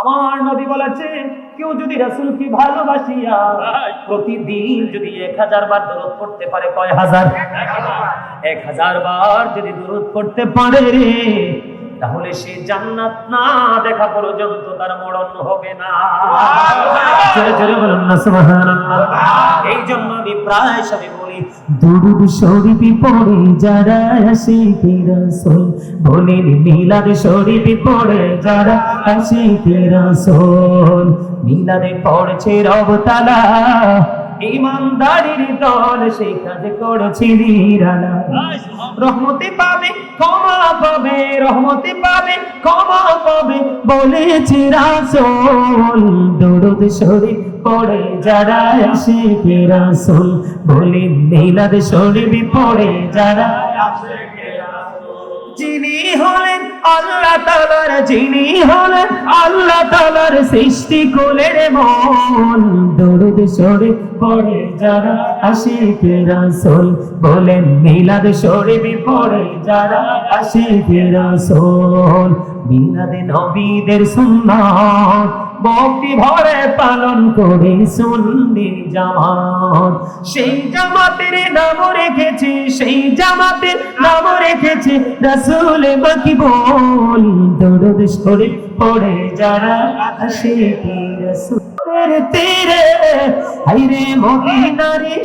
আমার নবী বলেছে কেউ যদি রাসূলকে ভালোবাসিয়া প্রতিদিন যদি এক হাজার বার দরদ করতে পারে কয় হাজার? এক হাজার। বার যদি দরদ করতে পারে রে তাহলে সে জান্নাত না দেখা পর্যন্ত তার মরণ হবে না। জোরে জোরে বলুন না সুবহানাল্লাহ। এই জন্য আমি প্রায় বলি দুরুদ শরীফ পড়ে যারা আসে রাসূল বলেন মিলাদ শরীফ পড়ে যারা আসে রাসূল মিলাদে পড়ছে রব তাআলা ইমানদারির দল সেই কাজ করেছে নিরালা। রহমতে পাবে, ক্ষমা পাবে, রহমতে পাবে, ক্ষমা পাবে, বলেছে রাসূল। দরুদ শরীফ পড়ে যারা আসে রাসূল বলে মিলাদ শরীফ পড়ে যারা যিনি হলেন আল্লাহ যিনি হলেন আল্লাহ তালার সৃষ্টি কোলের মন। দরুদ সরে পড়ে যারা আশিকে রাসুল বলেন, মিলাদ সরে পড়ে যারা আশিকে রাসূল। মিলাদে নবীদের সুন্নাত ভক্তি ভরে পালন করে সুন্নি জামাত। সেই জামাতের নাম রেখেছে, সেই জামাতের নাম রেখেছে রাসূল বাকি বল দরুদ শরীফ পড়ে যারা আসে রাসূলের তীরে। হাইরে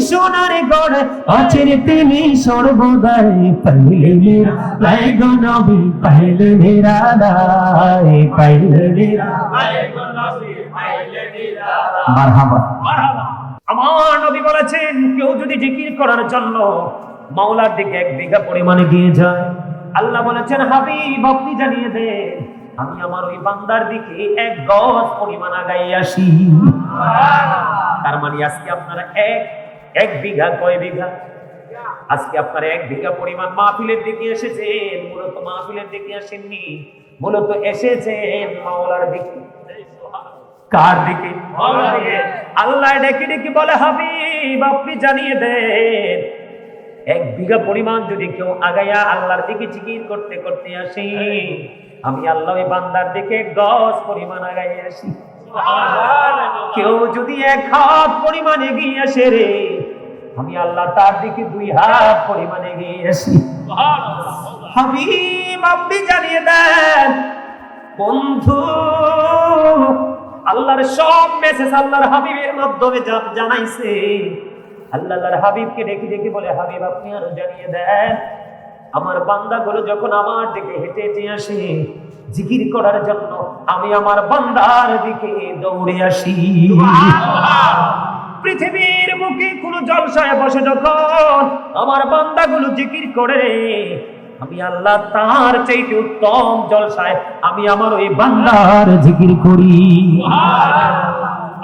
সোনার গড়, আছেন তিনি সর্বদাই পাইলে নবী পাইলে পাইলে আমার নবী বলেছেন, কেউ যদি জিকির করার জন্য মাওলার দিকে এক বিঘা পরিমাণে গিয়ে যায়, আল্লাহ বলেছেন, হাবিব, আপনি জানিয়ে দেন আমি আমার ওই বান্দার দিকে এক গজ পরিমাণ আগাই আসি। তার মানে আজকে আপনারা এক এক বিঘা কয় বিঘা? আজকে আপনারা এক বিঘা পরিমাণ মাহফিলের দিকে এসেছেন, মূলত মাহফিলের দিকে আসেননি, মূলত এসেছেন মাওলার দিকে। কার দিকে। আল্লাহ ডেকে ডেকে বলে, হাবিব, আপনি জানিয়ে দেন, এক বিঘা পরিমাণ যদি কেউ আগাইয়া আল্লাহর দিকে জিকির করতে করতে আসি আমি আল্লাহ ওই বান্দার দিকে গজ পরিমাণ আগাই আসি। কেউ যদি এক হাত পরিমাণ এগিয়ে আসে রে আমি আল্লাহ তার দিকে দুই হাত পরিমাণ এগিয়ে আসি। হাবিব আপনি জানিয়ে দেন বন্ধু আল্লাহর সব মেসেজ আল্লাহর হাবিবের মাধ্যমে জানাইছে আল্লাহর হাবিবকে ডেকে ডেকে বলে হাবিব আপনি আরও জানিয়ে দেন আমার বান্দাগুলো যখন আমার দিকে হেঁটে হেঁটে আসে জিকির করার জন্য আমি আমার বান্দার দিকে দৌড়ে আসি। পৃথিবীর মুখে কোনো জলসায় বসে যখন আমার বান্দাগুলো জিকির করে আমি আল্লাহ তার চাইতে উত্তম জলসায় আমি আমার ওই বান্দার জিকির করি।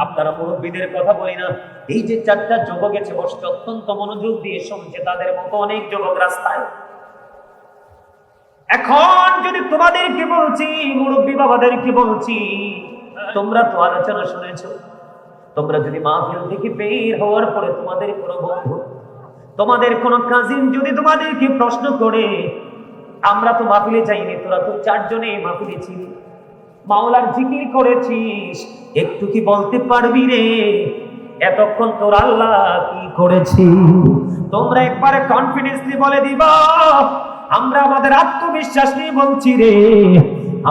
আপনারা মুরব্বীদের কথা বলি না এই যে চারটা যুবক গেছে বসতে অত্যন্ত মনোযোগ দিয়ে শুনছে তাদের মতো অনেক যুবক রাস্তায়। এখন যদি তোমাদেরকে বলছি, মুরব্বী বাবাদেরকে বলছি, তোমরা তো আলোচনা শুনেছো। তোমরা যদি মাহফিল থেকে বের হওয়ার পরে তোমাদের কোনো বন্ধু, তোমাদের কোনো কাজিন যদি তোমাদেরকে প্রশ্ন করে, আমরা তো মাহফিলে যাইনি, তোরা তো চারজনে মাহফিলে ছিলি। মাওলার জিকির করেছিস, একটু কি বলতে পারবি রে? এতক্ষণ তোর আল্লাহ কি করেছি তোমরা একবারে কনফিডেন্সলি বলে দিবা আমরা আমাদের আত্মবিশ্বাস নিয়ে বলছি রে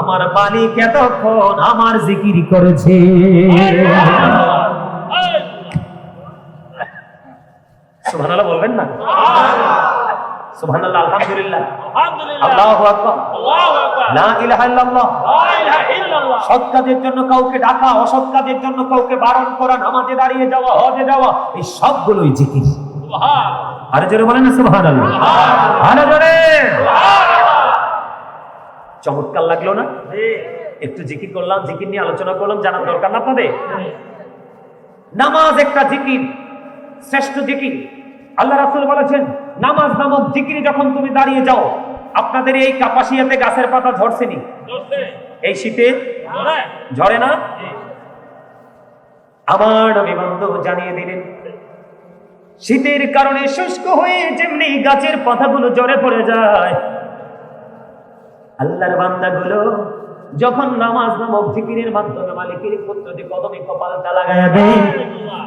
আমার মালিক এতক্ষণ আমার জিকির করেছে। সুবহানাল্লাহ বলবেন না? সুবহানাল্লাহ আলহামদুলিল্লাহ। আল্লাহু আকবার। লা ইলাহা ইল্লাল্লাহ। সৎ কাজের জন্য কাউকে ডাকা অসৎ কাজের জন্য কাউকে বারণ করা নামাজে দাঁড়িয়ে যাওয়া হজে যাওয়া এই সবগুলোই জিকির। আরে জোরে বলেন আরে জোরে। চমৎকার লাগল না? একটু জিকির করলাম জিকির নিয়ে আলোচনা করলাম জানার দরকার না আপনাদের? নামাজ একটা জিকির শ্রেষ্ঠ জিকির। আল্লাহ রাসূল বলেছেন নামাজ নামক জিকিরে যখন তুমি দাঁড়িয়ে যাও আপনাদের এই কাপাসিয়াতে গাছের পাতা ঝরছেনি এই শীতে? ঝরে। না? আমার নবী জানিয়ে দিলেন শীতের কারণে শুষ্ক হয়ে যেমনি গাছের পাতাগুলো জ্বরে পড়ে যায়। আল্লাহর বান্দাগুলো যখন নামাজ নামক জিকিরের মাধ্যমে মালিকের পুত্রটি কদমে কপালটা লাগায় দেয়,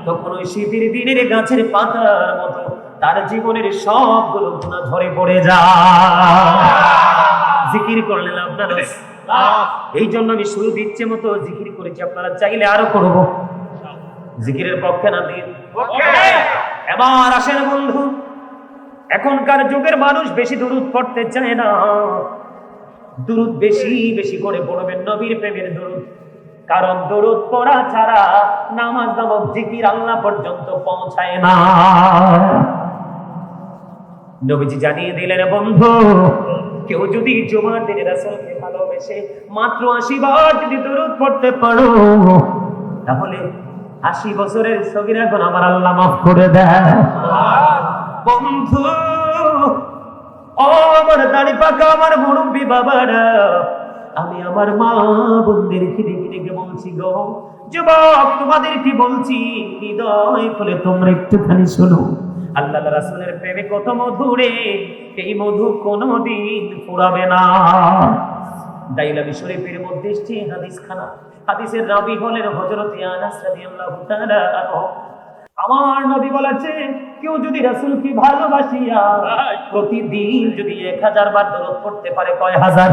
তখন ওই শীতের দিনের গাছের পাতার মতো তার জীবনের সবগুলো গুণা ঝরে পড়ে যায়। জিকির করলেন আপনারা এই জন্য আমি শুরু দিচ্ছে মতো জিকির করেছি, আপনারা চাইলে আরও করব। জিকিরের পক্ষে না দিন এবার আসেন বন্ধু, এখনকার যুগের মানুষ বেশি দূরত পড়তে চায় না। দূরত বেশি বেশি করে পড়বেন নবীর প্রেমের দূরত কারণ দূরত পড়া ছাড়া নামাজ নামক জিকির আল্লাহ পর্যন্ত পৌঁছায় না। নবীজি জানিয়ে দিলেন, বন্ধু, কেউ যদি জুমার দিনে রাসূলকে ভালোবেসে মাত্র আশি বার যদি দূরত পড়তে পারো, তাহলে আশি বছরের সগিরা এখন আমার আল্লাহ মাফ করে দেয়। বন্ধু, ও আমার দাড়ি পাকা, আমার মুরব্বী বাবারা, আমি আমার মা বোনদের খিদে খিদে বলছি গো? যুবক, তোমাদের কি বলছি? হৃদয় খুলে তোমরা একটুখানি শোনো। আল্লাহ রাসূলের প্রেমে কত মধুরে এই মধু কোনোদিন ফুরাবে না। দাইলামি শরীফের মধ্যে হাদিস খানা হাদিসের রাবি হলেন হযরত আনাস রাদিয়াল্লাহু তাআলা আনহু। আমার নবী বলেছে কেউ যদি রাসূলকে ভালোবাসিয়া প্রতিদিন যদি এক হাজার বার দরুদ পড়তে পারে, কয় হাজার।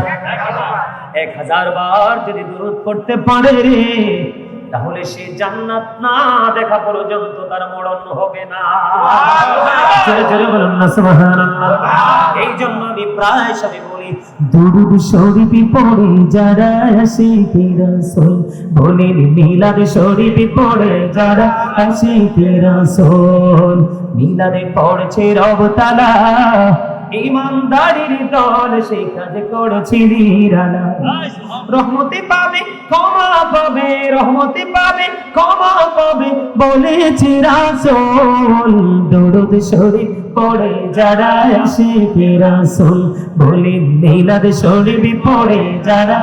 এক হাজার বার যদি দরুদ পড়তে পারে তাহলে সে জান্নাত না দেখা পর্যন্ত তার মরণ হবে না। বলুন না সুবহানাল্লাহ। এই জন্য আমি প্রায় সবে বলি দুরুদ শরীফ পড়ে যারা আসে রাসূল বলেন মিলাদ শরীফ পড়ে যারা আসে রাসূল মিলাদে পড়ছে রব তালা। ইমানদারির দল সেই কাজ করেছি নিরালা। রহমতে পাবে ক্ষমা পাবে রহমতে পাবে ক্ষমা পাবে বলেছে রাসূল। দুরুদ শরীফ পড়ে যারা আসে রাসূল বলেন মিলাদ শরীফ পড়ে যারা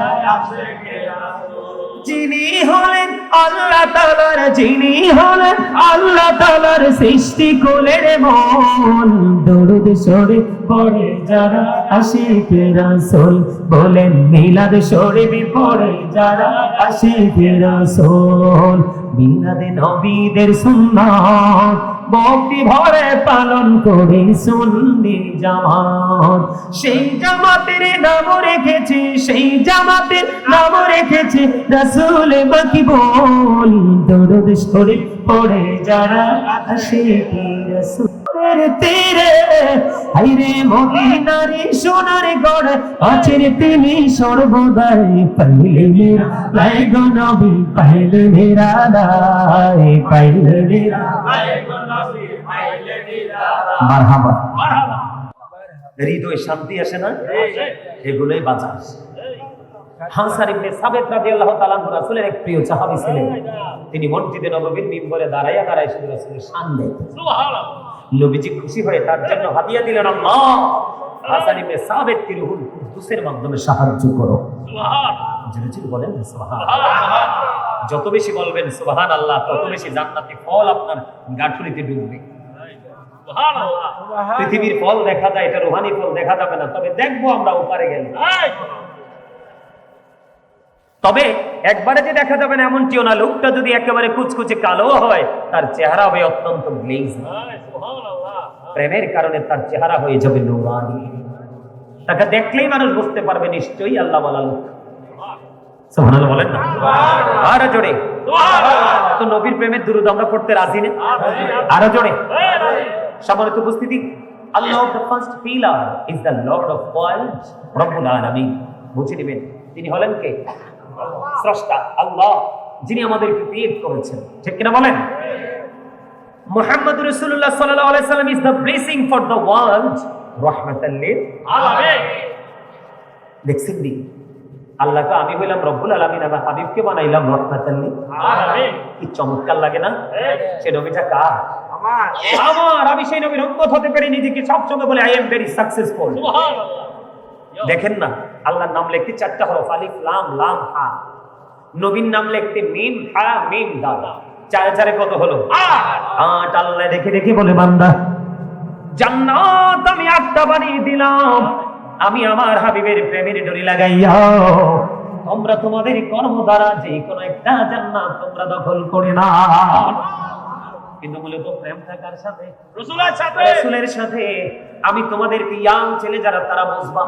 যিনি হলেন আল্লাহ তালার যিনি হলেন আল্লাহ তালার সৃষ্টি কোলের মন। দরুদ সরে পড়ে যারা আশিকে রাসুল বলেন, মিলাদ শরীফ পড়ে যারা আশিকে রাসুল, মিলাদে নবীদের সুন্নাত। ভক্তি ভরে পালন করে সুন্নি জামাত। সেই জামাতের নাম রেখেছে, সেই জামাতের নাম রেখেছে। রাসূল বাকি বল দরুদ শরীফ পড়ে যারা আসে তীরে। হাইরে মদিনারে সোনার গড় আছেন তিনি সর্বদাই। পাইলে মেরা নবী পাইলে মেরা লাই পাইলে মেরা মারহাবা। হৃদয় শান্তি আসে না? এগুলোই বাঁচাস হানসার ইবনে সাবেত রাদিয়াল্লাহু তাআলা রাসূলের এক প্রিয় সাহাবী ছিলেন। তিনি মসজিদে নববীর মিম্বরে দাঁড়াইয়া দাঁড়ায় শুধু রাসূলের শান দেখতেন নবীজি খুশি হয়ে তার জন্য হাদিয়া দিলেন আল্লাহ হাসান ইবনে সাবেত কি রুহুল কুদুসের মাধ্যমে সাহায্য করো। জোরে বলেন না সুবহানাল্লাহ যত বেশি বলবেন সুবহানাল্লাহ তত বেশি জান্নাতি ফল আপনার গাঁঠুরিতে ঢুকবে পৃথিবীর ফল দেখা যায় এটা রোহানি ফল দেখা যাবে না তবে দেখব আমরা ওপারে গেলে। তবে একবারে যে দেখা যাবে না এমনটিও না লোকটা যদি একেবারে কুচকুচে কালো হয় তার চেহারা হবে অত্যন্ত গ্লেজ। প্রেমের কারণে তার চেহারা হয়ে যাবে নুরানি তাকে দেখলেই মানুষ বুঝতে পারবে নিশ্চয়ই আল্লাহ বলা লোক। বলেন না। আরও জোরে। তো নবীর প্রেমের দুরুদ আমরা পড়তে রাজি না? আরও জোরে। সম্মানিত উপস্থিতি আল্লাহ the first pillar is the lord of world রব্বুল আলামিন। বুঝে নেবেন তিনি হলেন কে? স্রষ্টা আল্লাহ যিনি আমাদেরকে ক্রিয়েট করেছেন। ঠিক কিনা বলেন? মুহাম্মদ আলাইহি সাল্লাম is the blessing for the world রাহমাতাল লিল। দেখছেন নি? আল্লাহকে আমি হইলাম রব্বুল আলামিন আমার হাবিবকে বানাইলাম রহমাতাল লিল। কি চমৎকার লাগে না? সে নবীটা কার? আমার। আমি সেই নবীর উম্মত হতে পারি নিজেকে সবসময় বলে আই এম ভেরি সাকসেসফুল দেখেন না? আল্লাহর নাম লিখতে চারটা হরফ আলিফ লাম লাম হা। নবীর নাম লিখতে মিম হা মিম দাল চারে চারে কত হলো? আট। আল্লাহ দেখে দেখে বলে বান্দা জান্নাত আমি আটটা বানিয়ে দিলাম। আমি আমার হাবিবের প্রেমের ডরি লাগাইয়া তোমরা তোমাদের কর্ম দ্বারা যে কোনো একটা জান্নাত তোমরা দখল করে না কিন্তু মূলত প্রেম থাকার সাথে রসুলের সাথে। রাসূলের সাথে আমি তোমাদেরকে ইয়াং ছেলে যারা তারা বুঝবা।